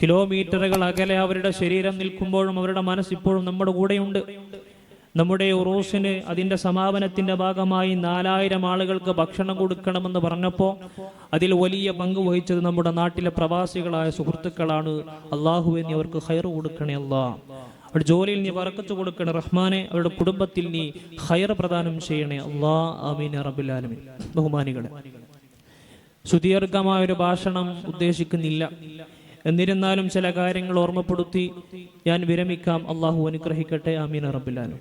കിലോമീറ്ററുകൾ അകലെ അവരുടെ ശരീരം നിൽക്കുമ്പോഴും അവരുടെ മനസ്സ് ഇപ്പോഴും നമ്മുടെ കൂടെയുണ്ട്. നമ്മുടെ ഉറൂസിന് അതിന്റെ സമാപനത്തിന്റെ ഭാഗമായി നാലായിരം ആളുകൾക്ക് ഭക്ഷണം കൊടുക്കണമെന്ന് പറഞ്ഞപ്പോൾ അതിൽ വലിയ പങ്ക് വഹിച്ചത് നമ്മുടെ നാട്ടിലെ പ്രവാസികളായ സുഹൃത്തുക്കളാണ്. അള്ളാഹു എന്നീ അവർക്ക് ഹൈർ കൊടുക്കണേ അല്ലാ. അവരുടെ ജോലിയിൽ നീ വറക്കത്ത് കൊടുക്കണേ റഹ്മാനെ അവരുടെ കുടുംബത്തിൽ നീ ഹൈർ പ്രദാനം ചെയ്യണേ അള്ളാ അമീൻ ബഹുമാനികളെ സുദീർഘമായ ഒരു ഭാഷണം ഉദ്ദേശിക്കുന്നില്ല. എന്നിരുന്നാലും ചില കാര്യങ്ങൾ ഓർമ്മപ്പെടുത്തി ഞാൻ വിരമിക്കാം. അള്ളാഹു അനുഗ്രഹിക്കട്ടെ. ആമീൻ റബ്ബിലാലും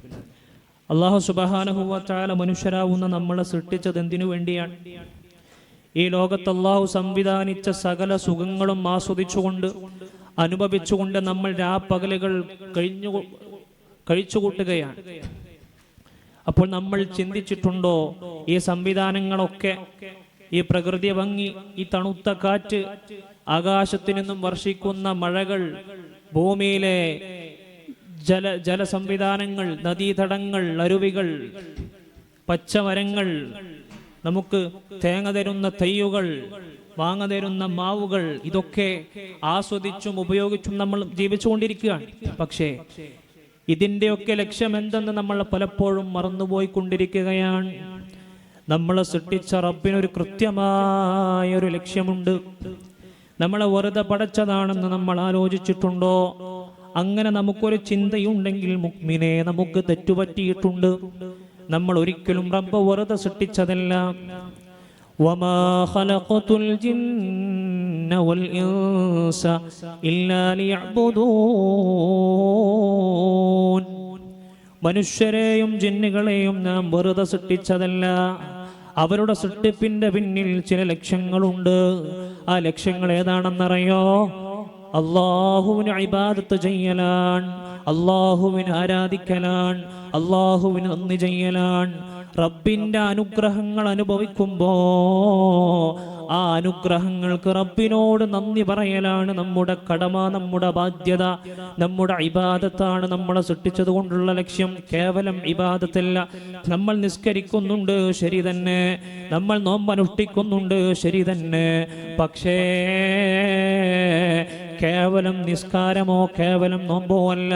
അള്ളാഹു സുബഹാനഹുവാല മനുഷ്യരാവുന്ന നമ്മളെ സൃഷ്ടിച്ചത് എന്തിനു വേണ്ടിയാണ്? ഈ ലോകത്ത് അള്ളാഹു സംവിധാനിച്ച സകല സുഖങ്ങളും ആസ്വദിച്ചുകൊണ്ട് അനുഭവിച്ചുകൊണ്ട് നമ്മൾ രാപ്പകലുകൾ കഴിഞ്ഞു കഴിച്ചുകൂട്ടുകയാണ് അപ്പോൾ നമ്മൾ ചിന്തിച്ചിട്ടുണ്ടോ ഈ സംവിധാനങ്ങളൊക്കെ ഈ പ്രകൃതി ഭംഗി ഈ തണുത്ത കാറ്റ് ആകാശത്തു നിന്നും വർഷിക്കുന്ന മഴകൾ ഭൂമിയിലെ ജല ജലസംവിധാനങ്ങൾ നദീതടങ്ങൾ അരുവികൾ പച്ചമരങ്ങൾ നമുക്ക് തേങ്ങ തരുന്ന തൈയുകൾ വാങ്ങ തരുന്ന മാവുകൾ ഇതൊക്കെ ആസ്വദിച്ചും ഉപയോഗിച്ചും നമ്മൾ ജീവിച്ചുകൊണ്ടിരിക്കുകയാണ്. പക്ഷേ ഇതിന്റെയൊക്കെ ലക്ഷ്യം എന്തെന്ന് നമ്മൾ പലപ്പോഴും മറന്നുപോയിക്കൊണ്ടിരിക്കുകയാണ്. നമ്മളെ സൃഷ്ടിച്ച റബ്ബിനൊരു കൃത്യമായ ഒരു ലക്ഷ്യമുണ്ട്. നമ്മളെ വെറുതെ പടച്ചതാണെന്ന് നമ്മൾ ആലോചിച്ചിട്ടുണ്ടോ? അങ്ങനെ നമുക്കൊരു ചിന്തയുണ്ടെങ്കിൽ മുക്മിനെ നമുക്ക് തെറ്റുപറ്റിയിട്ടുണ്ട്. നമ്മൾ ഒരിക്കലും റബ്ബ് വെറുതെ സൃഷ്ടിച്ചതല്ല. ഇല്ലാ മനുഷ്യരെയും ജിന്നുകളെയും നാം വെറുതെ സൃഷ്ടിച്ചതല്ല. അവരുടെ സൃഷ്ടിപ്പിന്റെ പിന്നിൽ ചില ലക്ഷ്യങ്ങളുണ്ട്. ആ ലക്ഷ്യങ്ങൾ ഏതാണെന്നറിയോ? അള്ളാഹുവിന് അഭിബാദത്ത് ചെയ്യലാൻ അള്ളാഹുവിന് ആരാധിക്കലാൻ അള്ളാഹുവിന് നന്ദി ചെയ്യലാൻ റബ്ബിന്റെ അനുഗ്രഹങ്ങൾ അനുഭവിക്കുമ്പോ ആ അനുഗ്രഹങ്ങൾക്ക് റബ്ബിനോട് നന്ദി പറയലാണ് നമ്മുടെ കടമ നമ്മുടെ ബാധ്യത നമ്മുടെ ഇബാദത്താണ് നമ്മളെ സൃഷ്ടിച്ചത് കൊണ്ടുള്ള ലക്ഷ്യം. കേവലം ഇബാദത്തല്ല. നമ്മൾ നിസ്കരിക്കുന്നുണ്ട് ശരി തന്നെ. നമ്മൾ നോമ്പനുഷ്ഠിക്കുന്നുണ്ട് ശരി തന്നെ. പക്ഷേ കേവലം നിസ്കാരമോ കേവലം നോമ്പോ അല്ല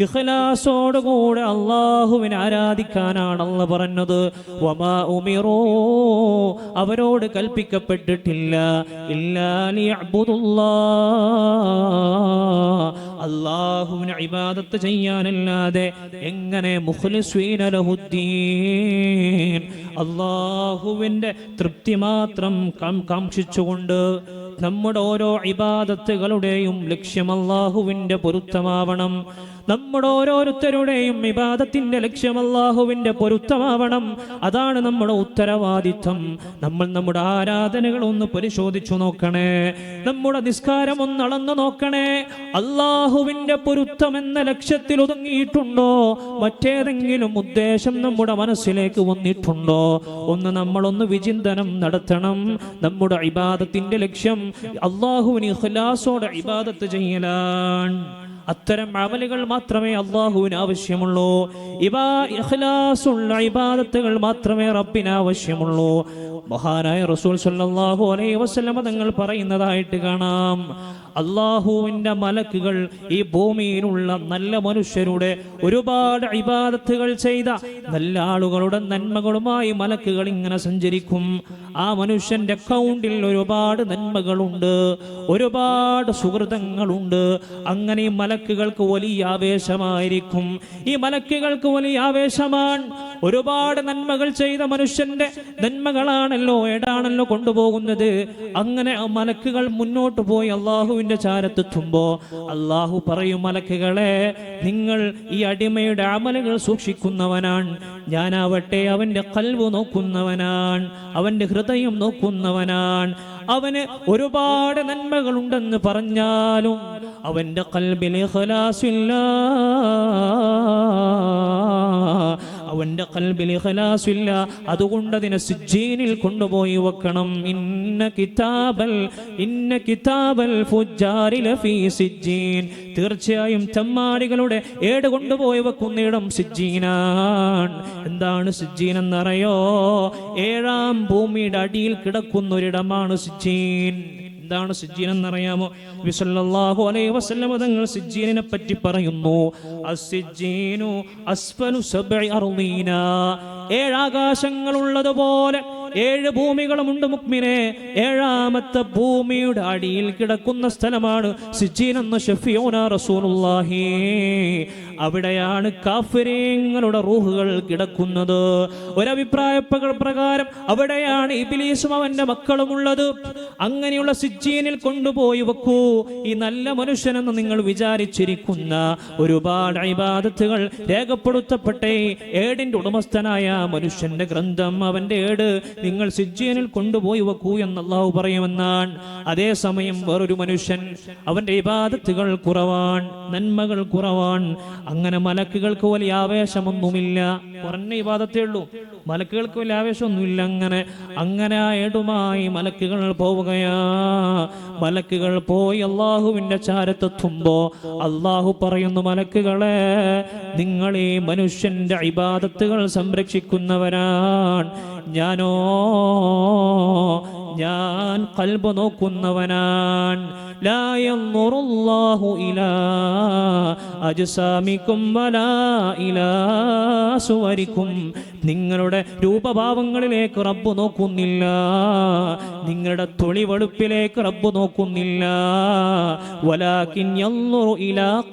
ഇഖ്ലാസോടുകൂടെ അള്ളാഹുവിനെ ആരാധിക്കാനാണ് അല്ല പറഞ്ഞത്. വമാ ഉമിറൂ അവരോട് കൽപ്പിക്കപ്പെട്ടിട്ടില്ല. അള്ളാഹുവിന് ഇബാദത്ത് ചെയ്യാനല്ലാതെ എങ്ങനെ മുഖ്ലിസീന ലഹുദ്ദീൻ അള്ളാഹുവിന്റെ തൃപ്തി മാത്രം കാക്ഷിച്ചുകൊണ്ട് നമ്മുടെ ഓരോ ഇബാദത്തുകളുടെയും ലക്ഷ്യം അള്ളാഹുവിന്റെ പൊരുത്തമാവണം. നമ്മുടെ ഓരോരുത്തരുടെയും വിവാദത്തിന്റെ ലക്ഷ്യം അള്ളാഹുവിന്റെ പൊരുത്തമാവണം. അതാണ് നമ്മുടെ ഉത്തരവാദിത്വം. നമ്മൾ നമ്മുടെ ആരാധനകൾ ഒന്ന് പരിശോധിച്ചു നോക്കണേ. നമ്മുടെ നിസ്കാരം ഒന്ന് അളന്നു നോക്കണേ. അള്ളാഹുവിന്റെ പൊരുത്തം എന്ന ലക്ഷ്യത്തിൽ ഒതുങ്ങിയിട്ടുണ്ടോ? മറ്റേതെങ്കിലും ഉദ്ദേശം നമ്മുടെ മനസ്സിലേക്ക് വന്നിട്ടുണ്ടോ? ഒന്ന് നമ്മളൊന്ന് വിചിന്തനം നടത്തണം. നമ്മുടെ ഇബാദത്തിന്റെ ലക്ഷ്യം അള്ളാഹുവിന് ഇഖ്ലാസോടെ ഇബാദത്ത് ചെയ്യലാണ്. അത്തരം അമലുകൾ മാത്രമേ അള്ളാഹുവിന് ആവശ്യമുള്ളൂ. ഇവ ഇഖ്ലാസുള്ള ഇബാദത്തുകൾ മാത്രമേ റബ്ബിന് ആവശ്യമുള്ളൂ. മഹാനായ റസൂൽ സല്ലല്ലാഹു അലൈഹി വസല്ലം തങ്ങൾ പറയുന്നതായിട്ട് കാണാം. അള്ളാഹുവിന്റെ മലക്കുകൾ ഈ ഭൂമിയിലുള്ള നല്ല മനുഷ്യരുടെ ഒരുപാട് ഇബാദത്തുകൾ ചെയ്ത നല്ല ആളുകളുടെ നന്മകളുമായി മലക്കുകൾ ഇങ്ങനെ സഞ്ചരിക്കും. ആ മനുഷ്യന്റെ അക്കൗണ്ടിൽ ഒരുപാട് നന്മകളുണ്ട് ഒരുപാട് സുഹൃതങ്ങളുണ്ട്. അങ്ങനെ ഈ മലക്കുകൾക്ക് വലിയ ആവേശമായിരിക്കും. ഈ മലക്കുകൾക്ക് വലിയ ആവേശമാണ്. ഒരുപാട് നന്മകൾ ചെയ്ത മനുഷ്യന്റെ നന്മകളാണല്ലോ ഏടാണല്ലോ കൊണ്ടുപോകുന്നത്. അങ്ങനെ ആ മലക്കുകൾ മുന്നോട്ട് പോയി അള്ളാഹുവിന്റെ ചാരത്തെത്തുമ്പോ അള്ളാഹു പറയും മലക്കുകളെ നിങ്ങൾ ഈ അടിമയുടെ അമലുകൾ സൂക്ഷിക്കുന്നവനാണ്. ഞാനാവട്ടെ അവന്റെ കൽവ് നോക്കുന്നവനാണ്. അവന്റെ ഹൃദയം നോക്കുന്നവനാണ്. അവന് ഒരുപാട് നന്മകൾ ഉണ്ടെന്ന് പറഞ്ഞാലും അവന്റെ കൽബിലെ ഇഖ്ലാസില്ല അവന്റെ കൽബിൽ ഇഖ്ലാസില്ല. അതുകൊണ്ട് അതിനെ സിജ്ജീനിൽ കൊണ്ടുപോയി വെക്കണം. ഇന്ന കിതാബൽ ഇന്ന കിതാബൽ ഫുജ്ജാരി ലഫീ സിജ്ജീൻ. തീർച്ചയായും ചമ്മാടികളുടെ ഏട് കൊണ്ടുപോയി വെക്കുന്നിടം സിജ്ജീനാണ്. എന്താണ് സിജ്ജീൻ എന്നറിയോ ഏഴാം ഭൂമിയുടെ അടിയിൽ കിടക്കുന്ന ഒരിടമാണ് സിജ്ജീൻ. എന്താണ് സിജീൻ എന്നറിയാമോ വിസല്ലല്ലാഹു അലൈഹി വസല്ലം തങ്ങൾ സിജീനിനെ പറ്റി പറയുന്നു ഏഴാകാശങ്ങളുള്ളതുപോലെ ഏഴ് ഭൂമികളുമുണ്ട് മുക്മിനെ ഏഴാമത്തെ ഭൂമിയുടെ അടിയിൽ കിടക്കുന്ന സ്ഥലമാണ് സിജീൻ എന്ന ഷഫിയോന റസൂലുള്ളാഹി. അവിടെയാണ് കാഫരീങ്ങളുടെ റൂഹുകൾ കിടക്കുന്നത്. ഒരഭിപ്രായ പ്രക- പ്രകാരം അവിടെയാണ് ഇബിലീസും അവന്റെ മക്കളും ഉള്ളത്. അങ്ങനെയുള്ള സിജീനിൽ കൊണ്ടുപോയി വെക്കൂ. ഈ നല്ല മനുഷ്യനെന്ന് നിങ്ങൾ വിചാരിച്ചിരിക്കുന്ന ഒരുപാട് അഭിബാധത്തുകൾ രേഖപ്പെടുത്തപ്പെട്ടേ. ഏടിന്റെ ഉടമസ്ഥനായ മനുഷ്യന്റെ ഗ്രന്ഥം അവന്റെ ഏട് നിങ്ങൾ സിജീനിൽ കൊണ്ടുപോയി വെക്കൂ എന്ന് അള്ളാഹു പറയുമെന്നാണ്. അതേസമയം വേറൊരു മനുഷ്യൻ അവന്റെ ഇബാദത്തുകൾ കുറവാണ് നന്മകൾ കുറവാൻ അങ്ങനെ മലക്കുകൾക്ക് വലിയ ആവേശമൊന്നുമില്ല. കുറഞ്ഞ ഇബാദത്തേ ഉള്ളൂ. മലക്കുകൾക്ക് വലിയ ആവേശമൊന്നുമില്ല. അങ്ങനെ അങ്ങനെ ആ ഏടുമായി മലക്കുകൾ പോവുകയാ. മലക്കുകൾ പോയി അള്ളാഹുവിന്റെ ചാരത്തെത്തുമ്പോ അള്ളാഹു പറയുന്നു മലക്കുകളെ നിങ്ങൾ ഈ മനുഷ്യന്റെ ഇബാദത്തുകൾ സംരക്ഷിക്കുന്നവരാണ്. ഞാനോ ഞാൻ കൽബ് നോക്കുന്നവനാൻ ലാ യൻദുറുല്ലാഹു ഇലാ അജുസാമിക്കും വലാ ഇലാ സുവരിക്കും. നിങ്ങളുടെ രൂപഭാവങ്ങളിലേക്ക് റബ്ബ് നോക്കുന്നില്ല. നിങ്ങളുടെ തൊളിവെളുപ്പിലേക്ക് റബ്ബ് നോക്കുന്നില്ല.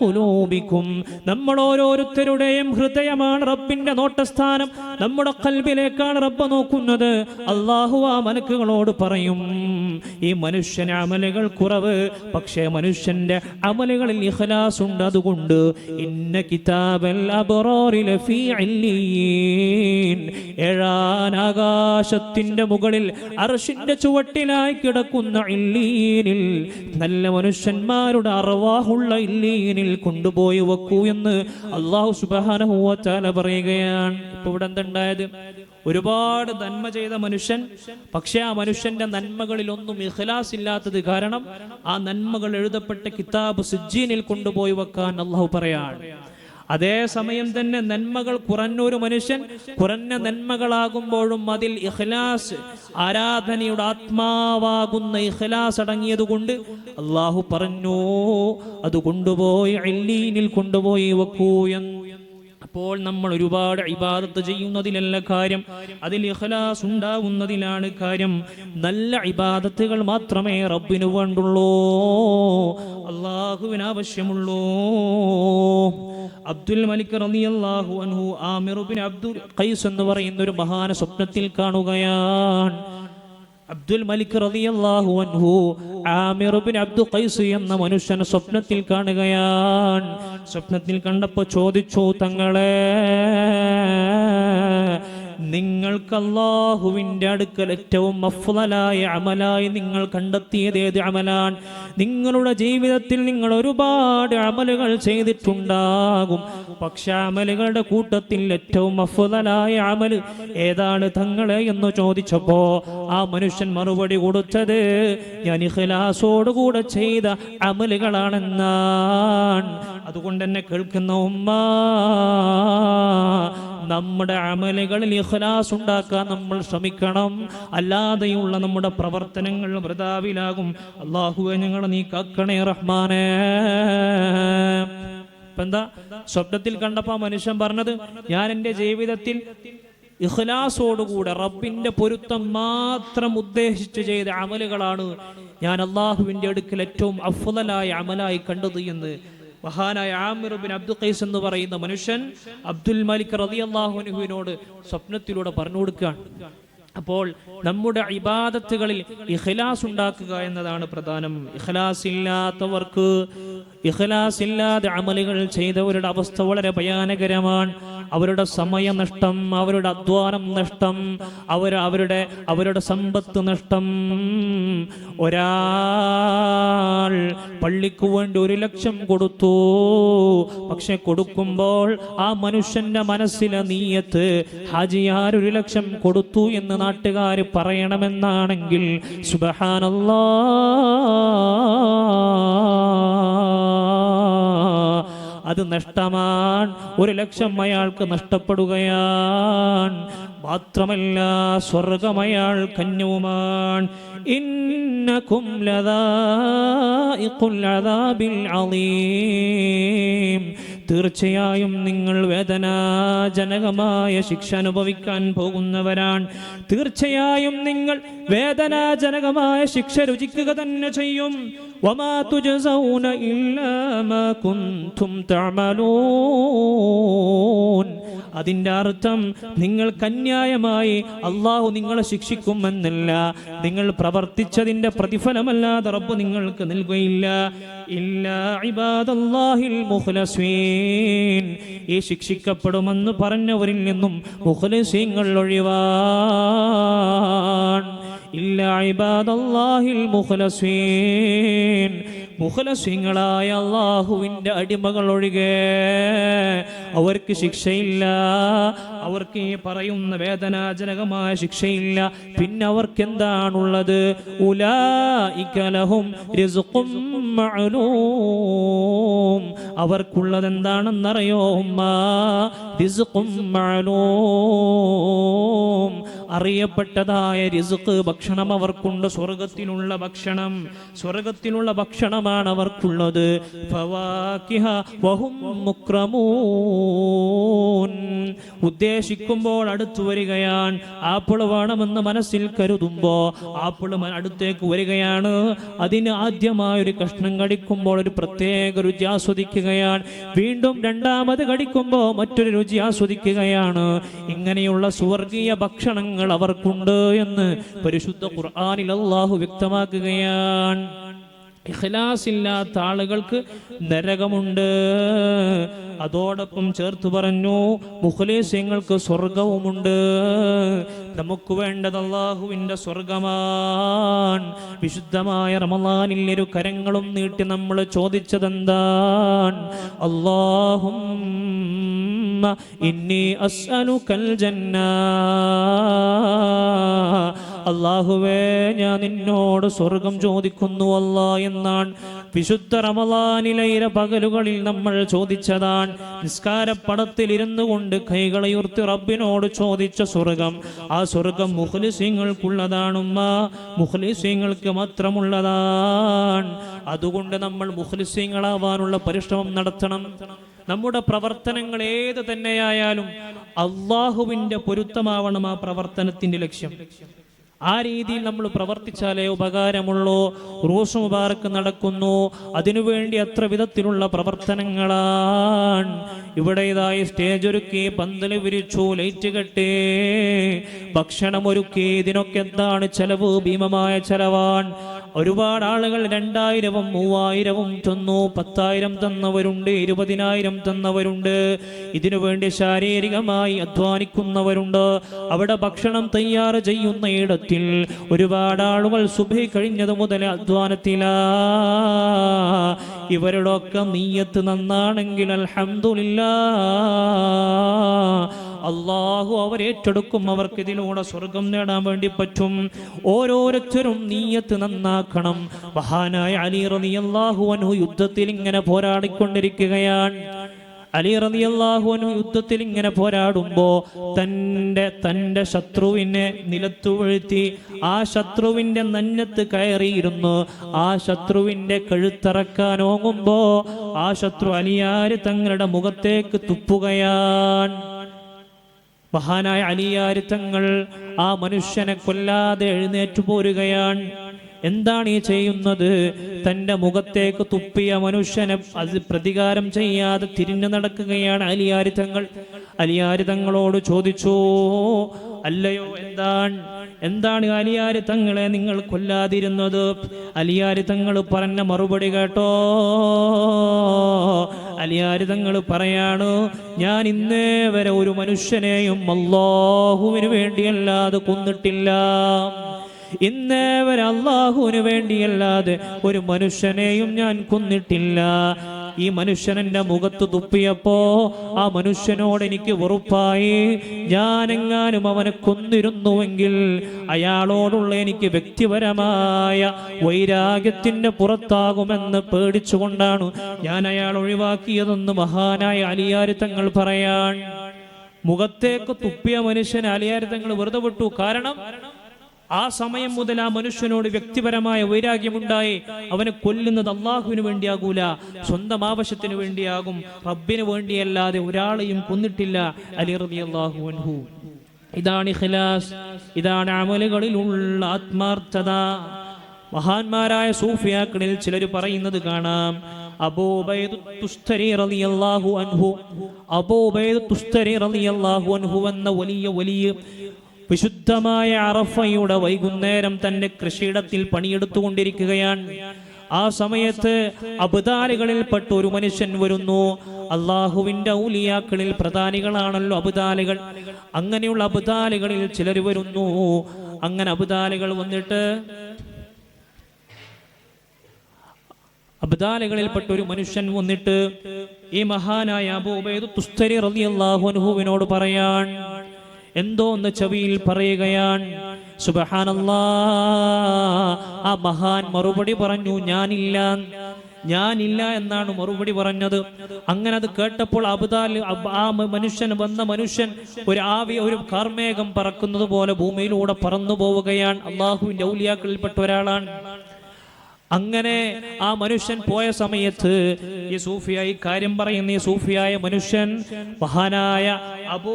ഖുലൂബിക്കും. നമ്മൾ ഓരോരുത്തരുടെയും ഹൃദയമാണ് റബ്ബിന്റെ നോട്ടസ്ഥാനം. നമ്മുടെ കൽബിലേക്കാണ് റബ്ബ് നോക്കുന്നത്. അള്ളാഹു ആ മലക്കുകളോട് പറയും ഈ മനുഷ്യന് അമലുകൾ കുറവ് പക്ഷേ മനുഷ്യന്റെ അമലുകളിൽ ഇഖ്ലാസ് ഉണ്ട്. അതുകൊണ്ട് ഇന്ന കിതാബൽ ഏഴാൻ ആകാശത്തിന്റെ മുകളിൽ അർഷിന്റെ ചുവട്ടിലായി കിടക്കുന്ന ഇല്ലീനിൽ നല്ല മനുഷ്യന്മാരുടെ അറവാഹുള്ള ഇല്ലീനിൽ കൊണ്ടുപോയി വെക്കൂ എന്ന് അള്ളാഹു വ തആല പറയുകയാണ്. ഇപ്പൊ ഇവിടെ എന്തുണ്ടായത് ഒരുപാട് നന്മ ചെയ്ത മനുഷ്യൻ. പക്ഷേ ആ മനുഷ്യന്റെ നന്മകളിൽ ഒന്നും ഇഖ്ലാസ് ഇല്ലാത്തത് കാരണം ആ നന്മകൾ എഴുതപ്പെട്ട കിതാബ് സുജീനിൽ കൊണ്ടുപോയി വെക്കാൻ അള്ളാഹു പറയാണ്. അതേ സമയം തന്നെ നന്മകൾ കുറഞ്ഞൊരു മനുഷ്യൻ കുറഞ്ഞ നന്മകളാകുമ്പോഴും അതിൽ ഇഖ്ലാസ് ആരാധനയുടെ ആത്മാവാകുന്ന ഇഖ്ലാസ് അടങ്ങിയതുകൊണ്ട് അള്ളാഹു പറഞ്ഞു അത് കൊണ്ടുപോയി അല്ലീനിൽ കൊണ്ടുപോയി വെക്കൂ എന്ന്. അപ്പോൾ നമ്മൾ ഒരുപാട് ഇബാദത്ത് ചെയ്യുന്നതിലല്ല കാര്യം. അതിൽ ഇഖ്ലാസ് ഉണ്ടാവുന്നതിലാണ് കാര്യം. നല്ല ഇബാദത്തുകൾ മാത്രമേ റബ്ബിനു വേണ്ടുള്ളൂ. അള്ളാഹുവിന് ആവശ്യമുള്ളൂ. അബ്ദുൽ മലിക് റളിയല്ലാഹു അൻഹു ആമിർ ബിൻ അബ്ദുൽ ഖൈസ് എന്ന് പറയുന്ന ഒരു മഹാന സ്വപ്നത്തിൽ കാണുകയാണ്. അബ്ദുൽ മലിക് റളിയല്ലാഹു അൻഹു ആമിർ ഇബ്നു അബ്ദു ഖൈസ് എന്ന മനുഷ്യൻ സ്വപ്നത്തിൽ കാണുകയാണ്. സ്വപ്നത്തിൽ കണ്ടപ്പോൾ ചോദിച്ചു തങ്ങളെ നിങ്ങൾക്ക് അടുക്കൽ ഏറ്റവും അഫ്ലലായ അമലായി നിങ്ങൾ കണ്ടെത്തിയത് ഏത് അമലാണ്? നിങ്ങളുടെ ജീവിതത്തിൽ നിങ്ങൾ ഒരുപാട് അമലുകൾ ചെയ്തിട്ടുണ്ടാകും. പക്ഷെ അമലുകളുടെ കൂട്ടത്തിൽ ഏറ്റവും അഫ്ലലായ അമൽ ഏതാണ് തങ്ങളെ എന്ന് ചോദിച്ചപ്പോ ആ മനുഷ്യൻ മറുപടി കൊടുത്തത് ഞാൻ ഇഖ്ലാസോടുകൂടെ ചെയ്ത അമലുകളാണെന്നാണ്. അതുകൊണ്ട് തന്നെ കേൾക്കുന്ന ഉമ്മ നമ്മുടെ അമലുകളിൽ ഇഖ്ലാസ് ഉണ്ടാക്കാൻ നമ്മൾ ശ്രമിക്കണം. അല്ലാതെയുള്ള നമ്മുടെ പ്രവർത്തനങ്ങൾ വൃതാവിലാകും. അള്ളാഹുവെ ഞങ്ങളെ നീ കാക്കണേ റഹ്മാനേ. എന്താ? സ്വപ്നത്തിൽ കണ്ടപ്പോ മനുഷ്യൻ പറഞ്ഞത് ഞാൻ എന്റെ ജീവിതത്തിൽ ഇഖ്ലാസോടുകൂടെ റബ്ബിന്റെ പൊരുത്തം മാത്രം ഉദ്ദേശിച്ച് ചെയ്ത അമലുകളാണ് ഞാൻ അള്ളാഹുവിന്റെ അടുക്കൽ ഏറ്റവും അഫ്ളലായ അമലായി കണ്ടത് എന്ന് മഹാനായ ആമിർ ബിൻ അബ്ദുൽ ഖൈസ് എന്ന് പറയുന്ന മനുഷ്യൻ അബ്ദുൽ മാലിക് റളിയല്ലാഹു അൻഹുവിനോട് സ്വപ്നത്തിലൂടെ പറഞ്ഞു കൊടുക്കുകയാണ്. അപ്പോൾ നമ്മുടെ ഇബാദത്തുകളിൽ ഇഖ്ലാസ് ഉണ്ടാക്കുക എന്നതാണ് പ്രധാനം. ഇഖ്ലാസ് ഇല്ലാത്തവർക്ക് ഇഖ്ലാസ് ഇല്ലാതെ അമലുകൾ ചെയ്തവരുടെ അവസ്ഥ വളരെ ഭയാനകരമാണ്. അവരുടെ സമയനഷ്ടം അവരുടെ അധ്വാനം നഷ്ടം അവർ അവരുടെ അവരുടെ സമ്പത്ത് നഷ്ടം. ഒരാൾ പള്ളിക്ക് വേണ്ടി ഒരു ലക്ഷം കൊടുത്തു. പക്ഷെ കൊടുക്കുമ്പോൾ ആ മനുഷ്യന്റെ മനസ്സിലെ നീയത്ത് ഹാജിയാർ ഒരു ലക്ഷം കൊടുത്തു എന്ന് നാട്ടുകാർ പറയണമെന്നാണെങ്കിൽ സുബഹാനല്ലാ. അത് നഷ്ടമാണ് ഒരു ലക്ഷം അയാൾക്ക് നഷ്ടപ്പെടുകയാണ്. മാത്രമല്ല സ്വർഗമയാൾ കന്യവുമാൻ. ഇന്നക്കും തീർച്ചയായും നിങ്ങൾ വേദനാജനകമായ ശിക്ഷ അനുഭവിക്കാൻ പോകുന്നവരാണ്. തീർച്ചയായും നിങ്ങൾ വേദനാജനകമായ ശിക്ഷ രുചിക്കുക തന്നെ ചെയ്യും. അതിന്റെ അർത്ഥം നിങ്ങൾ കന്യായമായി അള്ളാഹു നിങ്ങളെ ശിക്ഷിക്കുമെന്നല്ല. നിങ്ങൾ പ്രവർത്തിച്ചതിന്റെ പ്രതിഫലമല്ലാതെ റബ്ബ് നിങ്ങൾക്ക് നൽകുകയില്ല. ഈ ശിക്ഷിക്കപ്പെടുമെന്ന് പറഞ്ഞവരിൽ നിന്നും മുഖ്ലസീങ്ങൾ ഒഴിവാൻ. ഇല്ല ഇബാദല്ലാഹിൽ മുഖ്ലസീൻ. മുഖലസ്യങ്ങളായ അള്ളാഹുവിന്റെ അടിമകൾ ഒഴികെ അവർക്ക് ശിക്ഷയില്ല. അവർക്ക് ഈ പറയുന്ന വേദനാജനകമായ ശിക്ഷയില്ല. പിന്നെ അവർക്ക് എന്താണുള്ളത് ഉലായിക്കലഹും അവർക്കുള്ളത് എന്താണെന്നറിയോ അറിയപ്പെട്ടതായ റിസുക്ക് ഭക്ഷണം അവർക്കുണ്ട്. സ്വർഗത്തിലുള്ള ഭക്ഷണം. സ്വർഗത്തിലുള്ള ഭക്ഷണമാണ് അവർക്കുള്ളത് ഉദ്ദേശിക്കുമ്പോൾ അടുത്തു വരികയാണ്. ആപ്പിൾ വേണമെന്ന് മനസ്സിൽ കരുതുമ്പോ ആപ്പിൾ അടുത്തേക്ക് വരികയാണ്. അതിന് ആദ്യമായ ഒരു കഷ്ണം കടിക്കുമ്പോൾ ഒരു പ്രത്യേക രുചി ആസ്വദിക്കുകയാണ്. വീണ്ടും രണ്ടാമത് കടിക്കുമ്പോൾ മറ്റൊരു രുചി ആസ്വദിക്കുകയാണ്. ഇങ്ങനെയുള്ള സ്വർഗീയ ഭക്ഷണങ്ങൾ അവർക്കുണ്ട് എന്ന് പരിശുദ്ധ ഖുർആാനിൽ അള്ളാഹു വ്യക്തമാക്കുകയാണ്. ഇഖ്ലാസ് ഇല്ലാത്ത ആളുകൾക്ക് നരകമുണ്ട്. അതോടൊപ്പം ചേർത്ത് പറഞ്ഞു മുഖലേസ്യങ്ങൾക്ക് സ്വർഗവുമുണ്ട് നമുക്ക് വേണ്ടത് അള്ളാഹുവിന്റെ സ്വർഗമാണ് വിശുദ്ധമായ റമലാനിൽ ഇരു കരങ്ങളും നീട്ടി നമ്മൾ ചോദിച്ചതെന്താണ്? അള്ളാഹും ഇന്നി അസ്അലുക്കൽ ജന്ന. അള്ളാഹുവേ ഞാൻ നിന്നോട് സ്വർഗം ചോദിക്കുന്നു അല്ല എന്നാണ്. വിശുദ്ധ റമലാനിലൈര പകലുകളിൽ നമ്മൾ ചോദിച്ചതാണ്. നിസ്കാരപ്പടത്തിൽ ഇരുന്നു കൊണ്ട് കൈകളയുർത്തി റബ്ബിനോട് ചോദിച്ച സ്വർഗം. ആ സ്വർഗം മുഖ്ലിസിങ്ങൾക്കുള്ളതാണുമ്മ മുഖ്ലിസിങ്ങൾക്ക് മാത്രമുള്ളതാണ്. അതുകൊണ്ട് നമ്മൾ മുഖ്ലിസിങ്ങളാവാനുള്ള പരിശ്രമം നടത്തണം. നമ്മുടെ പ്രവർത്തനങ്ങൾ ഏത് തന്നെയായാലും അള്ളാഹുവിന്റെ പൊരുത്തമാവണം ആ പ്രവർത്തനത്തിന്റെ ലക്ഷ്യം. ആ രീതിയിൽ നമ്മൾ പ്രവർത്തിച്ചാലേ ഉപകാരമുള്ളൂ. റൂസ് മുബാറക്ക് നടക്കുന്നു. അതിനുവേണ്ടി അത്ര വിധത്തിലുള്ള പ്രവർത്തനങ്ങളാണ്. ഇവിടെ ഇതായി സ്റ്റേജ് ഒരുക്കി പന്തൽ വിരിച്ചു ലൈറ്റ് കെട്ടി ഭക്ഷണം ഒരുക്കി. ഇതിനൊക്കെ എന്താണ് ചെലവ്? ഭീമമായ ചെലവാണ്. ഒരുപാട് ആളുകൾ രണ്ടായിരവും മൂവായിരവും തന്നു പത്തായിരം തന്നവരുണ്ട് ഇരുപതിനായിരം തന്നവരുണ്ട്. ഇതിനു വേണ്ടി ശാരീരികമായി അധ്വാനിക്കുന്നവരുണ്ട്. അവിടെ ഭക്ഷണം തയ്യാറ് ചെയ്യുന്ന ഇടത്തിൽ ഒരുപാട് ആളുകൾ സുബഹി കഴിഞ്ഞത് മുതൽ അധ്വാനത്തിലാ. ഇവരുടെ ഒക്കെ നീയത്ത് നന്നാണെങ്കിൽ അൽഹംദുലില്ലാ. അള്ളാഹു അവരേറ്റെടുക്കും അവർക്ക് ഇതിലൂടെ സ്വർഗം നേടാൻ വേണ്ടി പറ്റും. ഓരോരുത്തരും നീയത്ത് നന്നാക്കണം. മഹാനായ അലി അള്ളാഹു അനു യുദ്ധത്തിൽ ഇങ്ങനെ പോരാടിക്കൊണ്ടിരിക്കുകയാണ്. അലി റളിയല്ലാഹു അൻഹു യുദ്ധത്തിൽ ഇങ്ങനെ പോരാടുമ്പോ തന്റെ തന്റെ ശത്രുവിനെ നിലത്തു വീഴ്ത്തി ആ ശത്രുവിന്റെ നന്നത്ത് കയറിയിരുന്നു. ആ ശത്രുവിന്റെ കഴുത്തറക്കാൻ ഓങ്ങുമ്പോ ആ ശത്രു അലിയാര് തങ്ങളുടെ മുഖത്തേക്ക് തുപ്പുകയാണ്. മഹാനായ അലിയാരിത്തങ്ങൾ ആ മനുഷ്യനെ കൊല്ലാതെ എഴുന്നേറ്റു പോരുകയാണ്. എന്താണ് ഈ ചെയ്യുന്നത്? തന്റെ മുഖത്തേക്ക് തുപ്പിയ മനുഷ്യനെ അത് പ്രതികാരം ചെയ്യാതെ തിരിഞ്ഞു നടക്കുകയാണ് അലിയാരിതങ്ങൾ അലിയാരിതങ്ങളോട് ചോദിച്ചോ അല്ലയോ എന്താണ്? എന്താണ് അലിയാരി തങ്ങളെ നിങ്ങൾ കൊല്ലാതിരുന്നത്? അലിയാരി തങ്ങൾ പറഞ്ഞ മറുപടി കേട്ടോ. അലിയാരിതങ്ങൾ പറയാണ് ഞാൻ ഇന്നേ വരെ ഒരു മനുഷ്യനെയും അള്ളാഹുവിന് വേണ്ടിയല്ലാതെ കൊന്നിട്ടില്ല. ഇന്നേവരെ അള്ളാഹുവിന് വേണ്ടിയല്ലാതെ ഒരു മനുഷ്യനെയും ഞാൻ കൊന്നിട്ടില്ല. ഈ മനുഷ്യൻ എന്റെ മുഖത്ത് തുപ്പിയപ്പോ ആ മനുഷ്യനോട് എനിക്ക് വെറുപ്പായി. ഞാനെങ്ങാനും അവനെ കൊന്നിരുന്നുവെങ്കിൽ അയാളോടുള്ള എനിക്ക് വ്യക്തിപരമായ വൈരാഗ്യത്തിന്റെ പുറത്താകുമെന്ന് പേടിച്ചുകൊണ്ടാണ് ഞാൻ അയാൾ ഒഴിവാക്കിയതെന്ന് മഹാനായ അലിയാരിത്തങ്ങൾ പറയാൻ. മുഖത്തേക്ക് തുപ്പിയ മനുഷ്യൻ അലിയാരിത്തങ്ങൾ വെറുതെ വിട്ടു. കാരണം ആ സമയം മുതൽ ആ മനുഷ്യനോട് വ്യക്തിപരമായ വൈരാഗ്യമുണ്ടായി. അവനെ കൊല്ലുന്നത് അള്ളാഹുവിന് വേണ്ടിയാകൂല സ്വന്തം ആവശ്യത്തിന് വേണ്ടിയാകും. റബ്ബിന് വേണ്ടിയല്ലാതെ ഒരാളെയും കൊന്നിട്ടില്ല അലി റബി അള്ളാഹു അൻഹു. ഇതാണ് ഇഖ്ലാസ് ഇതാണ് അമലുകളിലുള്ള ആത്മാർത്ഥത. മഹാന്മാരായ സൂഫിയാക്കളിൽ ചിലർ പറയുന്നത് കാണാം എന്ന വലിയ വലിയ വിശുദ്ധമായ അറഫയുടെ വൈകുന്നേരം തന്റെ കൃഷിയിടത്തിൽ പണിയെടുത്തുകൊണ്ടിരിക്കുകയാണ്. ആ സമയത്ത് അബുദാലികളിൽപ്പെട്ട ഒരു മനുഷ്യൻ വരുന്നു. അള്ളാഹുവിന്റെ ഔലിയാക്കളിൽ പ്രധാനികളാണല്ലോ അബുദാലികൾ. അങ്ങനെയുള്ള അബുദാലികളിൽ ചിലർ വരുന്നു. അങ്ങനെ അബുദാലികൾ വന്നിട്ട് അബ്ദാലുകളിൽപ്പെട്ട ഒരു മനുഷ്യൻ വന്നിട്ട് ഈ മഹാനായ അബൂബൈദ് തുസ്തരി റളിയല്ലാഹു അൻഹുവിനോട് പറയാൻ എന്തോ ഒന്ന് ചെവിയിൽ പറയുകയാണ്? സുബഹാനല്ലാ. ആ മഹാൻ മറുപടി പറഞ്ഞു ഞാനില്ല. ഞാനില്ല എന്നാണ് മറുപടി പറഞ്ഞത്. അങ്ങനെ അത് കേട്ടപ്പോൾ അബുദാൽ അബ്- ആ മനുഷ്യൻ വന്ന മനുഷ്യൻ ഒരു ആവി ഒരു കാർമേഘം പറക്കുന്നത് പോലെ ഭൂമിയിലൂടെ പറന്നു പോവുകയാണ് അള്ളാഹുവിന്റെ ഔലിയാക്കളിൽപ്പെട്ട ഒരാളാണ്. അങ്ങനെ ആ മനുഷ്യൻ പോയ സമയത്ത് ഈ സൂഫിയായി കാര്യം പറയുന്ന ഈ സൂഫിയായ മനുഷ്യൻ മഹാനായ അബൂ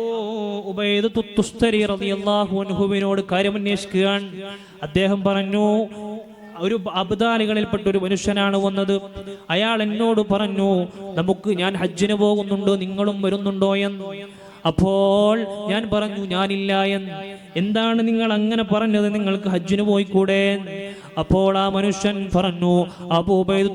ഉബൈദ് തുസ്തരി റളിയല്ലാഹു അൻഹുവിനോട് കാര്യം അന്വേഷിക്കുകയാണ് അദ്ദേഹം പറഞ്ഞു ഒരു അബ്ദാലികളിൽപ്പെട്ട ഒരു മനുഷ്യനാണ് വന്നത്. അയാൾ എന്നോട് പറഞ്ഞു നമുക്ക് ഞാൻ ഹജ്ജിന് പോകുന്നുണ്ട്? നിങ്ങളും വരുന്നുണ്ടോ എന്ന്. അപ്പോൾ ഞാൻ പറഞ്ഞു ഞാനില്ല എന്ന്. എന്താണ് നിങ്ങൾ അങ്ങനെ പറഞ്ഞത്? നിങ്ങൾക്ക് ഹജ്ജിന് പോയിക്കൂടെ അപ്പോൾ ആ മനുഷ്യൻ പറഞ്ഞു അബൂബൈദ്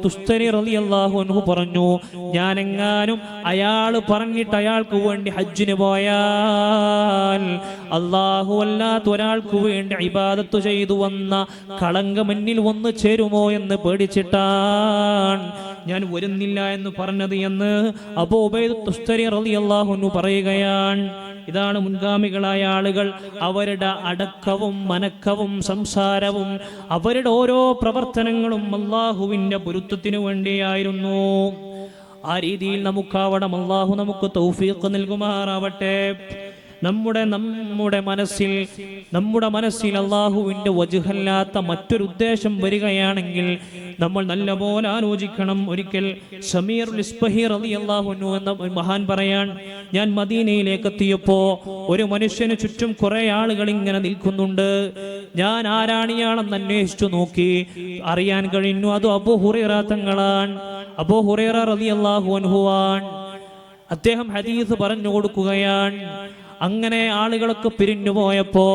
പറഞ്ഞു ഞാൻ എങ്ങാനും അയാൾ പറഞ്ഞിട്ട് അയാൾക്ക് വേണ്ടി ഹജ്ജിന് പോയാൽ അള്ളാഹു അല്ലാത്ത ഒരാൾക്ക് വേണ്ടി ഇബാദത്ത് ചെയ്തു വന്ന കളങ്ക മുന്നിൽ വന്ന് ചേരുമോ എന്ന് പേടിച്ചിട്ടാണ് ഞാൻ വരുന്നില്ല എന്ന് പറഞ്ഞത് എന്ന് അബൂബൈദ് തുസ്തരി റളിയല്ലാഹു പറയുകയാണ്. ഇതാണ് മുൻഗാമികളായ ആളുകൾ. അവരുടെ അടക്കവും മനക്കവും സംസാരവും അവരുടെ ഓരോ പ്രവർത്തനങ്ങളും അള്ളാഹുവിന്റെ പൊരുത്തത്തിനു വേണ്ടിയായിരുന്നു. ആ രീതിയിൽ നമുക്കാവണം അള്ളാഹു നമുക്ക് തൗഫീഖ് നൽകുമാറാവട്ടെ. നമ്മുടെ നമ്മുടെ മനസ്സിൽ നമ്മുടെ മനസ്സിൽ അള്ളാഹുവിന്റെ വജുഹല്ലാത്ത മറ്റൊരു ഉദ്ദേശം വരികയാണെങ്കിൽ നമ്മൾ നല്ലപോലെ ആലോചിക്കണം. ഒരിക്കൽ സമീർ ഇസ്ബഹീർ അലി അള്ളാഹുനു എന്ന മഹാൻ പറയാൻ ഞാൻ മദീനയിലേക്ക് എത്തിയപ്പോൾ ഒരു മനുഷ്യന് ചുറ്റും കുറെ ആളുകൾ ഇങ്ങനെ നിൽക്കുന്നുണ്ട്. ഞാൻ ആരാണിയാണെന്ന് അന്വേഷിച്ചു നോക്കി. അറിയാൻ കഴിഞ്ഞു അത് അബു ഹുറൈറ തങ്ങളാണ്. അബു ഹുറൈറ റലി അള്ളാഹു അനുഹുവാൻ അദ്ദേഹം ഹദീസ് പറഞ്ഞു കൊടുക്കുകയാണ് അങ്ങനെ ആളുകളൊക്കെ പിരിഞ്ഞു പോയപ്പോ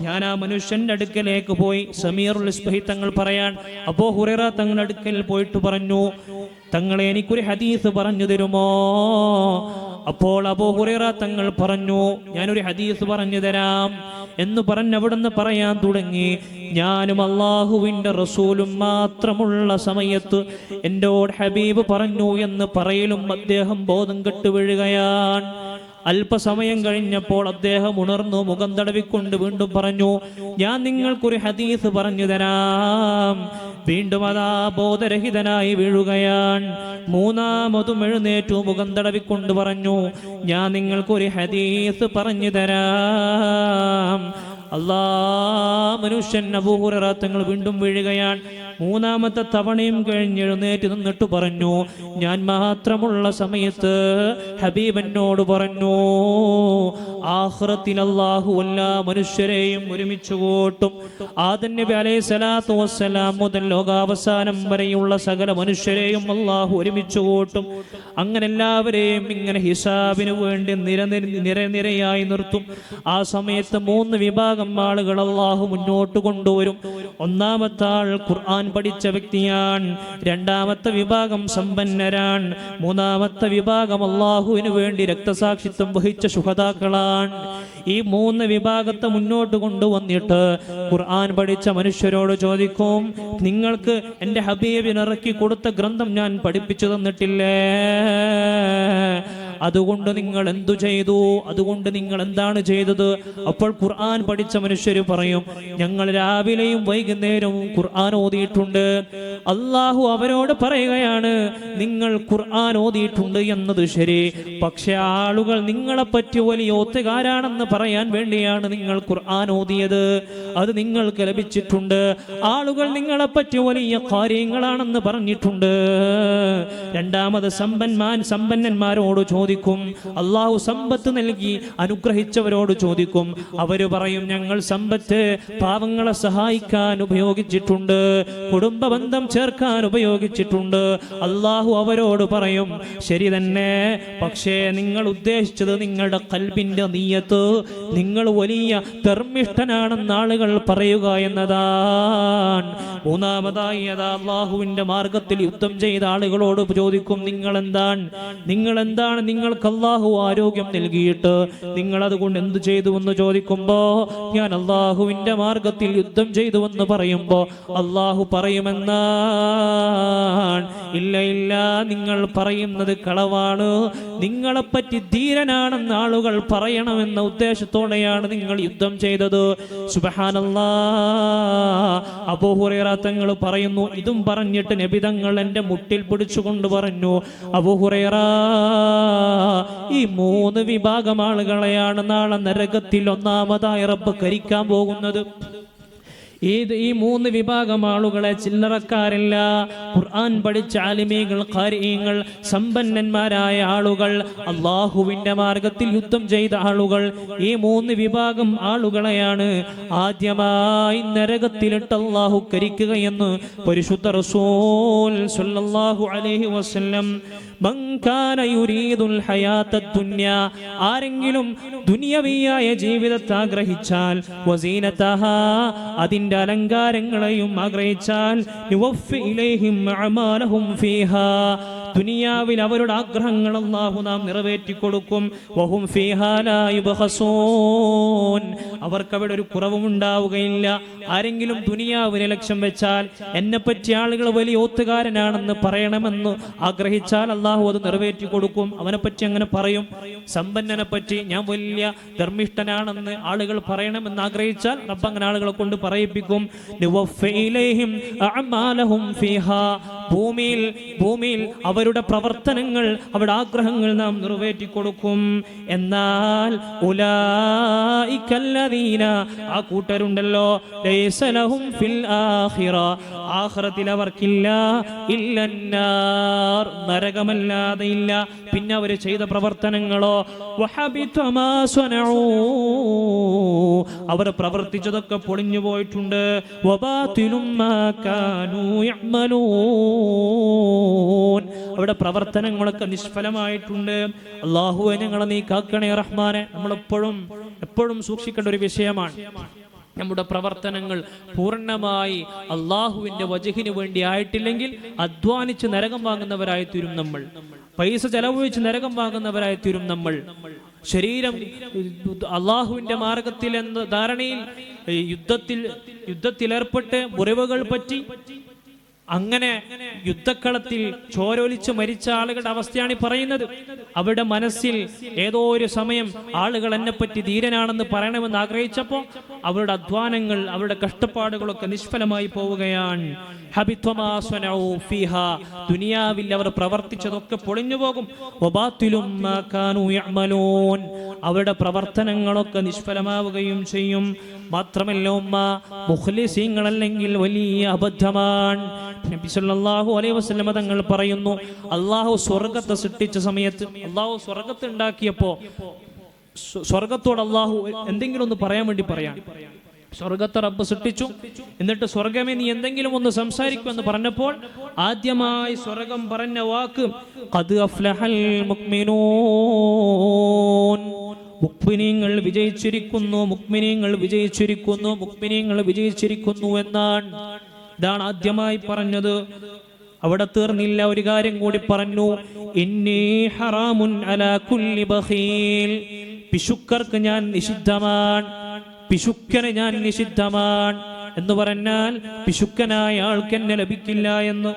ഞാൻ ആ മനുഷ്യന്റെ അടുക്കലേക്ക് പോയി. സമീറുൽ ഇസ്ബഹി തങ്ങൾ പറയാൻ അപ്പോ ഹുറേറ തങ്ങളുടെ അടുക്കൽ പോയിട്ട് പറഞ്ഞു തങ്ങളെ എനിക്കൊരു ഹദീസ് പറഞ്ഞു തരുമോ? അപ്പോൾ അബോ ഹുറൈറ തങ്ങൾ പറഞ്ഞു ഞാനൊരു ഹദീസ് പറഞ്ഞു തരാം. എന്ന് പറഞ്ഞവിടുന്ന് പറയാൻ തുടങ്ങി. ഞാനും അള്ളാഹുവിന്റെ റസൂലും മാത്രമുള്ള സമയത്ത് എന്നോട് ഹബീബ് പറഞ്ഞു എന്ന് പറയലും അദ്ദേഹം ബോധം കെട്ട് വീഴുകയാണ്. അല്പസമയം കഴിഞ്ഞപ്പോൾ അദ്ദേഹം ഉണർന്നു മുഖം തടവിക്കൊണ്ട് വീണ്ടും പറഞ്ഞു ഞാൻ നിങ്ങൾക്കൊരു ഹദീസ് പറഞ്ഞു തരാം. വീണ്ടും അതാ ബോധരഹിതനായി വീഴുകയാണ്. മൂന്നാമതും എഴുന്നേറ്റു മുഖം തടവിക്കൊണ്ട് പറഞ്ഞു ഞാൻ നിങ്ങൾക്കൊരു ഹദീസ് പറഞ്ഞു തരാം. അല്ലാ മനുഷ്യൻ അബൂഹുറത്തങ്ങൾ വീണ്ടും വീഴുകയാണ്. മൂന്നാമത്തെ തവണയും കഴിഞ്ഞ് എഴുന്നേറ്റ് നിന്നിട്ട് പറഞ്ഞു ഞാൻ മാത്രമുള്ള സമയത്ത് ഹബീബനോട് പറഞ്ഞു ആഹ്റത്തിൽ എല്ലാ മനുഷ്യരെയും ഒരുമിച്ച് കൂട്ടും. ആദൻ നബി അലൈഹി സ്വലാത്തു വസ്സലാം മുതൽ ലോകാവസാനം വരെയുള്ള സകല മനുഷ്യരെയും അള്ളാഹു ഒരുമിച്ച് കൂട്ടും. അങ്ങനെ എല്ലാവരെയും ഇങ്ങനെ ഹിസാബിന് വേണ്ടി നിരനിര നിരനിരയായി നിർത്തും. ആ സമയത്ത് മൂന്ന് വിഭാഗം ആളുകൾ അള്ളാഹു മുന്നോട്ട് കൊണ്ടുവരും. ഒന്നാമത്തെ ആൾ ഖുർആൻ പഠിച്ച വ്യക്തിയാണ്. രണ്ടാമത്തെ വിഭാഗം സമ്പന്നരാണ്. മൂന്നാമത്തെ വിഭാഗം അള്ളാഹുവിന് വേണ്ടി രക്തസാക്ഷിത്വം വഹിച്ച ശുഹതാക്കളാണ് ഈ മൂന്ന് വിഭാഗത്തെ മുന്നോട്ട് കൊണ്ടുവന്നിട്ട് ഖുർആൻ പഠിച്ച മനുഷ്യരോട് ചോദിക്കും നിങ്ങൾക്ക് എന്റെ ഹബീബിനിറക്കി കൊടുത്ത ഗ്രന്ഥം ഞാൻ പഠിപ്പിച്ചു തന്നിട്ടില്ലേ? അതുകൊണ്ട് നിങ്ങൾ എന്തു ചെയ്തു? അതുകൊണ്ട് നിങ്ങൾ എന്താണ് ചെയ്തത്? അപ്പോൾ ഖുർആൻ പഠിച്ച മനുഷ്യർ പറയും ഞങ്ങൾ രാവിലെയും വൈകുന്നേരവും ഖുർആൻ ഓതിയിട്ടുണ്ട്. അള്ളാഹു അവരോട് പറയുകയാണ് നിങ്ങൾ ഖുർആൻ ഓതിയിട്ടുണ്ട് എന്നത് ശരി പക്ഷെ ആളുകൾ നിങ്ങളെ പറ്റി വലിയ ഒത്തുകാരാണെന്ന് പറയാൻ വേണ്ടിയാണ് നിങ്ങൾ ഖുർആൻ ഓതിയത്. അത് നിങ്ങൾക്ക് ലഭിച്ചിട്ടുണ്ട്. ആളുകൾ നിങ്ങളെ പറ്റി വലിയ കാര്യങ്ങളാണെന്ന് പറഞ്ഞിട്ടുണ്ട്. രണ്ടാമത് സമ്പന്മാൻ സമ്പന്നന്മാരോട് ചോദിക്കും. അള്ളാഹു സമ്പത്ത് നൽകി അനുഗ്രഹിച്ചവരോട് ചോദിക്കും. അവർ പറയും ഞങ്ങൾ സമ്പത്ത് പാവങ്ങളെ സഹായിക്കാൻ ഉപയോഗിച്ചിട്ടുണ്ട്. കുടുംബ ബന്ധം ചേർക്കാൻ ഉപയോഗിച്ചിട്ടുണ്ട്. അള്ളാഹു അവരോട് പറയും ശരി തന്നെ. പക്ഷേ നിങ്ങൾ ഉദ്ദേശിച്ചത് നിങ്ങളുടെ കൽബിന്റെ നീയത്ത് നിങ്ങൾ വലിയ ധർമ്മിഷ്ഠനാണെന്ന് ആളുകൾ പറയുക എന്നതാണ് മൂന്നാമതായി അതാ അള്ളാഹുവിന്റെ മാർഗത്തിൽ യുദ്ധം ചെയ്ത ആളുകളോട് ചോദിക്കും നിങ്ങൾ എന്താണ് നിങ്ങൾ എന്താണ് നിങ്ങൾക്ക് അള്ളാഹു ആരോഗ്യം നൽകിയിട്ട് നിങ്ങൾ അതുകൊണ്ട് എന്ത് ചെയ്തു എന്ന് ചോദിക്കുമ്പോ ഞാൻ അള്ളാഹുവിന്റെ മാർഗത്തിൽ യുദ്ധം ചെയ്തു എന്ന് പറയുമ്പോ അള്ളാഹു പറയുമെന്നാണ്. ഇല്ല ഇല്ല നിങ്ങൾ പറയുന്നത് കളവാണ്. നിങ്ങളെപ്പറ്റി ധീരനാണെന്ന് ആളുകൾ പറയണമെന്ന ഉദ്ദേശത്തോടെയാണ് നിങ്ങൾ യുദ്ധം ചെയ്തത്. സുബഹാനല്ലാ. പറയുന്നു ഇതും പറഞ്ഞിട്ട് നബിതങ്ങൾ എന്റെ മുട്ടിൽ പിടിച്ചുകൊണ്ട് പറഞ്ഞു അബൂഹുറൈറ ഈ മൂന്ന് വിഭാഗം ആളുകളെയാണ് നാളെ നരകത്തിൽ ഒന്നാമതായി റബ്ബ് കരിക്കാൻ പോകുന്നത്. ഇത് ഈ മൂന്ന് വിഭാഗം ആളുകളെ ചില്ലറക്കാരില്ല. ഖുർആൻ പഠിച്ച ആലിമീകൾ കാര്യങ്ങൾ സമ്പന്നന്മാരായ ആളുകൾ അള്ളാഹുവിന്റെ മാർഗത്തിൽ യുദ്ധം ചെയ്ത ആളുകൾ ഈ മൂന്ന് വിഭാഗം ആളുകളെയാണ് ആദ്യമായി നരകത്തിലിട്ട് അള്ളാഹു കരിക്കുകയെന്ന് പരിശുദ്ധ റസൂൽ സല്ലല്ലാഹു അലൈഹി വസല്ലം ആരെങ്കിലും ദുനിയവിയായ ജീവിതത്തെ ആഗ്രഹിച്ചാൽ വസീനതഹാ അതിന്റെ അലങ്കാരങ്ങളെയും ആഗ്രഹിച്ചാൽ ഫീഹാ. ദുനിയാവിൽ അവരുടെ ആഗ്രഹങ്ങൾ അള്ളാഹു നാം നിറവേറ്റി കൊടുക്കും വഹും അവർക്ക് അവിടെ ഒരു കുറവും ഉണ്ടാവുകയില്ല. ആരെങ്കിലും ദുനിയാവിനെ ലക്ഷ്യം വെച്ചാൽ എന്നെ പറ്റി ആളുകൾ വലിയ ഓത്തുകാരനാണെന്ന് പറയണമെന്ന് ആഗ്രഹിച്ചാൽ അള്ളാഹു അത് നിറവേറ്റി കൊടുക്കും അവനെ പറ്റി അങ്ങനെ പറയും. സമ്പന്നനെ പറ്റി ഞാൻ വലിയ ധർമ്മിഷ്ഠനാണെന്ന് ആളുകൾ പറയണമെന്ന് ആഗ്രഹിച്ചാൽ റബ്ബ് അങ്ങനെ ആളുകളെ കൊണ്ട് പറയിപ്പിക്കും. ഭൂമിയിൽ ഭൂമിയിൽ അവരുടെ പ്രവർത്തനങ്ങൾ അവരുടെ ആഗ്രഹങ്ങൾ നാം നിറവേറ്റി കൊടുക്കും. എന്നാൽ ഉലായിക്കല്ലദീന ആ കൂട്ടരുണ്ടല്ലോ. ലൈസലഹും ഫിൽ ആഖിറ ആഖിറത്തിൽ അവർക്കില്ല ഇല്ലന്നാർ നരകമല്ലാതെ ഇല്ല. പിന്നെ അവർ ചെയ്ത പ്രവർത്തനങ്ങളോ അവർ പ്രവർത്തിച്ചതൊക്കെ പൊളിഞ്ഞു പോയിട്ടുണ്ട്. യഅ്മലൂൻ. അവിടെ പ്രവർത്തനങ്ങളൊക്കെ നിഷ്ഫലമായിട്ടുണ്ട്. അള്ളാഹുവെ ഞങ്ങളെ നീ കാക്കണേ റഹ്മാനെ. നമ്മളെപ്പോഴും എപ്പോഴും സൂക്ഷിക്കേണ്ട ഒരു വിഷയമാണ്. നമ്മുടെ പ്രവർത്തനങ്ങൾ പൂർണമായി അള്ളാഹുവിന്റെ വജഹിന് വേണ്ടി ആയിട്ടില്ലെങ്കിൽ അധ്വാനിച്ച് നരകം വാങ്ങുന്നവരായി തീരും നമ്മൾ. പൈസ ചെലവഴിച്ച് നരകം വാങ്ങുന്നവരായി തീരും നമ്മൾ. ശരീരം അള്ളാഹുവിന്റെ മാർഗത്തിൽ എന്ന ധാരണയിൽ യുദ്ധത്തിൽ യുദ്ധത്തിലേർപ്പെട്ട് മുറിവുകൾ പറ്റി അങ്ങനെ യുദ്ധക്കളത്തിൽ ചോരൊലിച്ച് മരിച്ച ആളുകളുടെ അവസ്ഥയാണ് ഈ പറയുന്നത്. അവരുടെ മനസ്സിൽ ഏതോ ഒരു സമയം ആളുകൾ എന്നെപ്പറ്റി ധീരനാണെന്ന് പറയണമെന്ന് ആഗ്രഹിച്ചപ്പോൾ അവരുടെ അധ്വാനങ്ങൾ അവരുടെ കഷ്ടപ്പാടുകളൊക്കെ നിഷ്ഫലമായി പോവുകയാണ്. ദുനിയാവിൽ അവർ പ്രവർത്തിച്ചതൊക്കെ പൊളിഞ്ഞു പോകും. അവരുടെ പ്രവർത്തനങ്ങളൊക്കെ നിഷ്ഫലമാവുകയും ചെയ്യും. മാത്രമല്ല ഉമ്മ മുഖ്ലിസീങ്ങളല്ലെങ്കിൽ വലിയ അബദ്ധമാണ്. നബി സല്ലല്ലാഹു അലൈഹി വസല്ലമ തങ്ങൾ പറയുന്നു അള്ളാഹു സ്വർഗത്തെ സൃഷ്ടിച്ച സമയത്ത് അള്ളാഹു സ്വർഗത്തെ ഉണ്ടാക്കിയപ്പോ സ്വ- സ്വർഗത്തോട് അള്ളാഹു എന്തെങ്കിലും ഒന്ന് പറയാൻ വേണ്ടി പറയാൻ സ്വർഗത്തെ റബ്ബ് സൃഷ്ടിച്ചു. എന്നിട്ട് സ്വർഗമേ നീ എന്തെങ്കിലും ഒന്ന് സംസാരിക്കുമെന്ന് പറഞ്ഞപ്പോൾ ആദ്യമായി സ്വർഗം പറഞ്ഞ വാക്ക് മുക്മിനീങ്ങൾ വിജയിച്ചിരിക്കുന്നു മുക്മിനീങ്ങൾ വിജയിച്ചിരിക്കുന്നു മുക്മിനീങ്ങൾ വിജയിച്ചിരിക്കുന്നു എന്നാണ് ഇതാണ് ആദ്യമായി പറഞ്ഞത്. അവിടെ തീർന്നില്ല ഒരു കാര്യം കൂടി പറഞ്ഞു. ഹറാമുൻ അലാ കുല്ലി ബഖീൽ പിശുക്കർക്ക് ഞാൻ നിഷിദ്ധമാണ്. പിശുക്കന് ഞാൻ നിഷിദ്ധമാണ്. എന്ന് പറഞ്ഞാൽ പിശുക്കനായ ആൾക്ക് എന്നെ ലഭിക്കില്ല എന്ന്.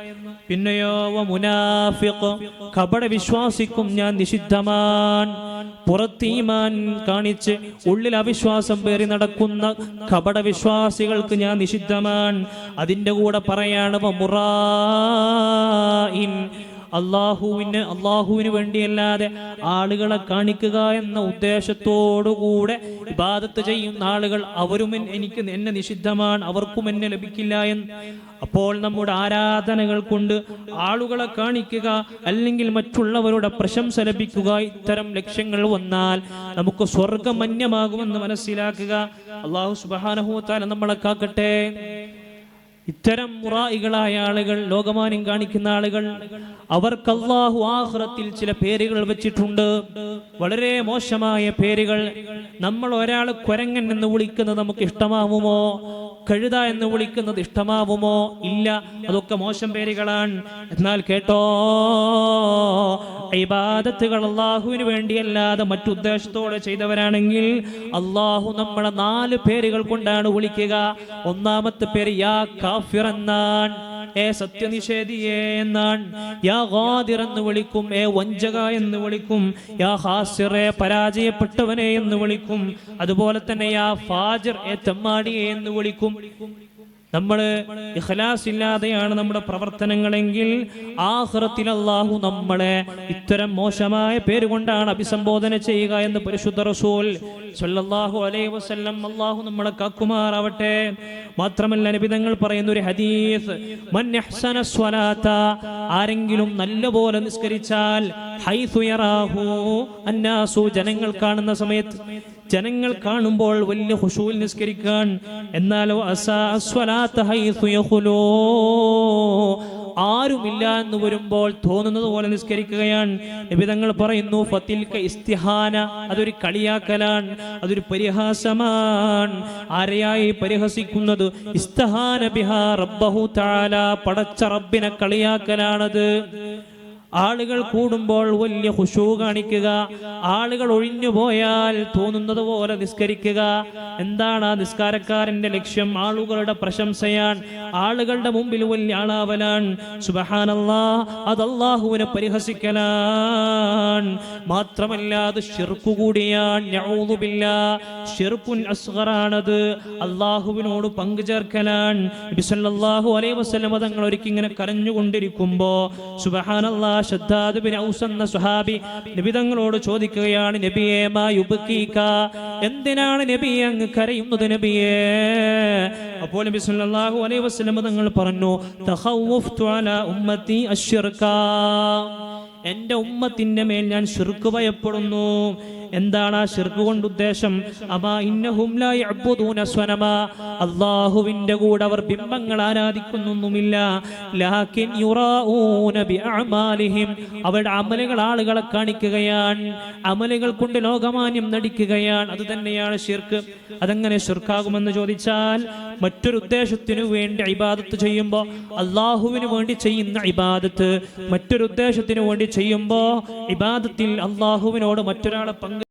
പിന്നെയോ മുനാഫിഖ് കപട വിശ്വാസിക്കും ഞാൻ നിഷിദ്ധമാൻ. പുറത്തീമാൻ കാണിച്ച് ഉള്ളിൽ അവിശ്വാസം പേറി നടക്കുന്ന കപട വിശ്വാസികൾക്ക് ഞാൻ നിഷിദ്ധമാൻ. അതിന്റെ കൂടെ പറയാണ് മുറായിൻ അള്ളാഹുവിന് അള്ളാഹുവിന് വേണ്ടിയല്ലാതെ ആളുകളെ കാണിക്കുക എന്ന ഉദ്ദേശത്തോടുകൂടെ ഇബാദത്ത് ചെയ്യുന്ന ആളുകൾ അവരും എനിക്ക് എന്നെ നിഷിദ്ധമാണ് അവർക്കും എന്നെ ലഭിക്കില്ല എന്ന്. അപ്പോൾ നമ്മുടെ ആരാധനകൾ കൊണ്ട് ആളുകളെ കാണിക്കുക അല്ലെങ്കിൽ മറ്റുള്ളവരുടെ പ്രശംസ ലഭിക്കുക ഇത്തരം ലക്ഷ്യങ്ങൾ വന്നാൽ നമുക്ക് സ്വർഗമന്യമാകുമെന്ന് മനസ്സിലാക്കുക. അള്ളാഹു സുബാനഹുത്താല നമ്മളെ കാക്കട്ടെ. ഇത്തരം മുറായികളായ ആളുകൾ ലോകമാനം കാണിക്കുന്ന ആളുകൾ അവർക്ക് അള്ളാഹു ആഹ്റത്തിൽ ചില പേരുകൾ വെച്ചിട്ടുണ്ട്. വളരെ മോശമായ പേരുകൾ. നമ്മൾ ഒരാൾ കുരങ്ങൻ എന്ന് വിളിക്കുന്നത് നമുക്ക് ഇഷ്ടമാവുമോ? കഴുത എന്ന് വിളിക്കുന്നത് ഇഷ്ടമാവുമോ? ഇല്ല അതൊക്കെ മോശം പേരുകളാണ്. എന്നാൽ കേട്ടോ ഇബാദത്തുകൾ അള്ളാഹുവിന് വേണ്ടിയല്ലാതെ മറ്റുദ്ദേശത്തോടെ ചെയ്തവരാണെങ്കിൽ അള്ളാഹു നമ്മളെ നാല് പേരുകൾ കൊണ്ടാണ് വിളിക്കുക. ഒന്നാമത്തെ പേര് യാ കാഫിർ എന്നാണ്. ഏ സത്യനിഷേധിയേ എന്നാണ്. യാ ഗാദിർ എന്ന് വിളിക്കും. ഏ വഞ്ചക എന്ന് വിളിക്കും. യാ ഹാസിറെ പരാജയപ്പെട്ടവനെ എന്ന് വിളിക്കും. അതുപോലെ തന്നെ യാ ഫാജിർ ഏ തെമ്മാടിയെ എന്ന് വിളിക്കും. നമ്മൾ ഇഖ്ലാസ് ഇല്ലാതെയാണ് നമ്മുടെ പ്രവർത്തനങ്ങളെങ്കിൽ ആഹ്റത്തിൽ അള്ളാഹു നമ്മളെ ഇത്തരം മോശമായ പേര് കൊണ്ടാണ് അഭിസംബോധന ചെയ്യുക എന്ന് പരിശുദ്ധ റസൂൽ സല്ലല്ലാഹു അലൈഹി വസല്ലം അള്ളാഹു നമ്മളെ കാക്കുമാറാവട്ടെ. മാത്രമല്ല നബിതങ്ങൾ പറയുന്ന ഒരു ഹദീസ് മൻ അഹ്സന സ്വലാത്ത ആരെങ്കിലും നല്ലപോലെ നിസ്കരിച്ചാൽ ഹൈസു യറാഹു അന്നാസു ജനങ്ങൾ കാണുന്ന സമയത്ത് ജനങ്ങൾ കാണുമ്പോൾ വലിയ ഹുഷൂൽ നിസ്കരിക്കാൻ. എന്നാലോ അസാ അസ്വലാ ആരുമില്ല എന്ന് വരുമ്പോൾ തോന്നുന്നത് പോലെ നിസ്കരിക്കുകയാണ്. നിബിതങ്ങൾ പറയുന്നു ഇസ്തിഹാന അതൊരു കളിയാക്കലാണ് അതൊരു പരിഹാസമാണ്. ആരെയായി പരിഹസിക്കുന്നത്? ഇസ്തഹാന ബിഹാ റബ്ബഹു താല പടച്ച റബ്ബിനെ കളിയാക്കലാണത്. ആളുകൾ കൂടുമ്പോൾ വലിയ ഹുഷൂ കാണിക്കുക. ആളുകൾ ഒഴിഞ്ഞു പോയാൽ തോന്നുന്നത് പോലെ നിസ്കരിക്കുക. എന്താണ് ആ നിസ്കാരക്കാരന്റെ ലക്ഷ്യം? ആളുകളുടെ പ്രശംസയാണ്. ആളുകളുടെ മുമ്പിൽ വലിയ ആളാവലാണ്. സുബഹാനല്ലാ അത് അള്ളാഹുവിനെ പരിഹസിക്കലാണ്. മാത്രമല്ല അത് ഷിർക്കു കൂടിയാണ്. നഊദുബില്ല ഷിർക്കുൻ അസ്ഗറാണത്. അള്ളാഹുവിനോട് പങ്കു ചേർക്കലാണ്. നബി സല്ലല്ലാഹു അലൈഹി വസല്ലം തങ്ങൾ ഒരിക്കൽ ഇങ്ങനെ കരഞ്ഞുകൊണ്ടിരിക്കുമ്പോ സുബഹാനല്ലാ എന്ന സ്വഹാബി നബി തങ്ങളോട് ചോദിക്കുകയാണ് നബിയെ മാ യുബ്കീക? എന്തിനാണ് നബി അങ്ങ് കരയുന്നത് നബിയെ? അപ്പോൾ നബി സല്ലല്ലാഹു അലൈഹി വസല്ലം തങ്ങൾ പറഞ്ഞു തഖവ്വഫ്തു അലാ ഉമ്മത്തി അശ്ശിർക എന്റെ ഉമ്മത്തിന്റെ മേൽ ഞാൻ ശിർക്ക് ഭയപ്പെടുന്നു. എന്താണ് ആ ഷിർക്ക് കൊണ്ട് ഉദ്ദേശം? അമാ ഇന്നഹും ലാ യഅബ്ദൂന സ്വനമ. അല്ലാഹുവിന്റെ കൂടെ അവർ ബിംബങ്ങൾ ആരാധിക്കുന്നൊന്നുമില്ല. ലാകിൻ യുറാഊന ബിഅഅമാലിഹിം അവരുടെ അമലുകൾ ആളുകളെ കാണിക്കുകയാണ്. അമലുകൾ കൊണ്ട് ലോകമാന്യം നടിക്കുകയാണ്. അത് തന്നെയാണ് ഷിർക്ക് അതെങ്ങനെ ഷിർക്കാകുമെന്ന് ചോദിച്ചാൽ മറ്റൊരു ഉദ്ദേശത്തിനു വേണ്ടി ഇബാദത്ത് ചെയ്യുമ്പോൾ അള്ളാഹുവിന് വേണ്ടി ചെയ്യുന്ന ഇബാദത്ത്. മറ്റൊരു ഉദ്ദേശത്തിനു വേണ്ടി ചെയ്യുമ്പോൾ ഇബാദത്തിൽ അള്ളാഹുവിനോട് മറ്റൊരാളെ